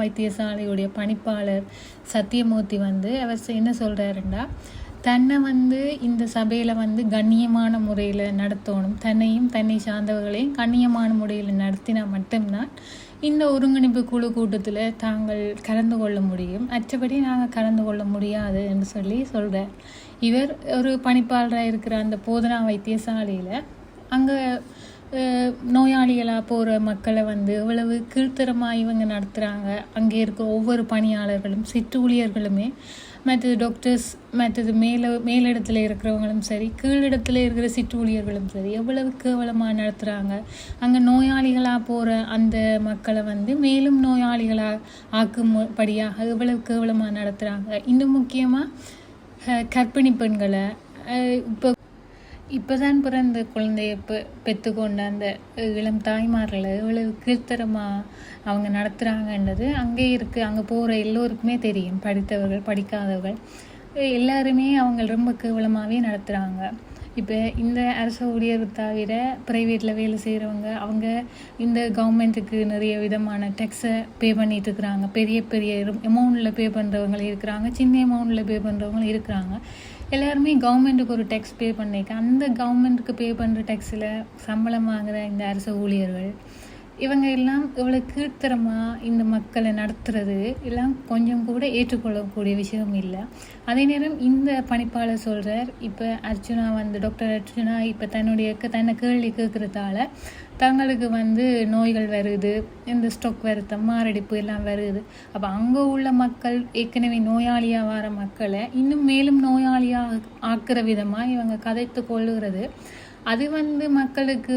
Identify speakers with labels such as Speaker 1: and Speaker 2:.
Speaker 1: வைத்தியசாலையுடைய பணிப்பாளர் சத்தியமூர்த்தி வந்து அவர் என்ன சொல்கிறாருண்டா தன்னை வந்து இந்த சபையில் வந்து கண்ணியமான முறையில் நடத்தணும். தன்னையும் தன்னை சார்ந்தவர்களையும் கண்ணியமான முறையில் நடத்தினா மட்டும்தான் இந்த ஒருங்கிணைப்பு குழு கூட்டத்தில் தாங்கள் கலந்து கொள்ள முடியும். மற்றபடி நாங்கள் கலந்து கொள்ள முடியாது என்று சொல்லி சொல்கிறார் இவர் ஒரு பணிப்பாளராக இருக்கிற அந்த போதனா வைத்தியசாலையில் அங்கே நோயாளிகளாக போகிற மக்களை வந்து எவ்வளவு கீழ்த்தரமாக இவங்க நடத்துகிறாங்க அங்கே இருக்க ஒவ்வொரு பணியாளர்களும் சிற்று ஊழியர்களுமே மற்றது டாக்டர்ஸ் மற்றது மேலே மேலிடத்தில் இருக்கிறவங்களும் சரி கீழிடத்தில் இருக்கிற சிற்று ஊழியர்களும் சரி எவ்வளவு கேவலமாக நடத்துகிறாங்க அங்கே நோயாளிகளாக போகிற அந்த மக்களை வந்து மேலும் நோயாளிகளாக ஆக்கும்படியாக எவ்வளவு கேவலமாக நடத்துகிறாங்க இன்னும் முக்கியமாக கர்ப்பிணி பெண்களை இப்போ இப்போதான் பிறந்த குழந்தைய பெ பெற்றுக்கொண்ட அந்த இளம் தாய்மார்களை எவ்வளவு கீழ்த்தரமாக அவங்க நடத்துகிறாங்கன்றது அங்கே இருக்குது அங்கே போகிற எல்லோருக்குமே தெரியும். படித்தவர்கள் படிக்காதவர்கள். எல்லாருமே அவங்க ரொம்ப கேவலமாகவே நடத்துகிறாங்க இப்போ இந்த அரசு ஊழியர் தவிர ப்ரைவேட்டில் வேலை செய்கிறவங்க அவங்க இந்த கவர்மெண்ட்டுக்கு நிறைய விதமான டேக்ஸை பே பண்ணிகிட்டு இருக்கிறாங்க. பெரிய பெரிய அமௌண்ட்டில் பே பண்ணுறவங்க இருக்கிறாங்க. சின்ன அமௌண்ட்டில் பே பண்ணுறவங்க இருக்கிறாங்க. எல்லாருமே கவர்மெண்ட்டுக்கு ஒரு டேக்ஸ் பே பண்ணிக்க அந்த கவர்மெண்ட்டுக்கு பே பண்ணுற டேக்ஸில் சம்பளம் வாங்குகிற இந்த அரசு ஊழியர்கள் இவங்க எல்லாம் இவ்வளோ கீழ்த்தரமாக இந்த மக்களை நடத்துறது எல்லாம் கொஞ்சம் கூட ஏற்றுக்கொள்ளக்கூடிய விஷயம் இல்லை. அதே நேரம் இந்த பணிப்பாளர் சொல்கிறார் இப்போ அர்ஜுனா வந்து டாக்டர் அர்ஜுனா இப்போ தன்னுடைய க- தன்னை கேள்வி கேட்குறதால தங்களுக்கு வந்து நோய்கள் வருது இந்த ஸ்டொக் வருத்தம் மாரடைப்பு எல்லாம் வருது. அப்போ அங்கே உள்ள மக்கள் ஏற்கனவே நோயாளியாக வர மக்களை இன்னும் மேலும் நோயாளியாக ஆக்குற விதமாக இவங்க கதைத்து கொள்ளுகிறது. அது வந்து மக்களுக்கு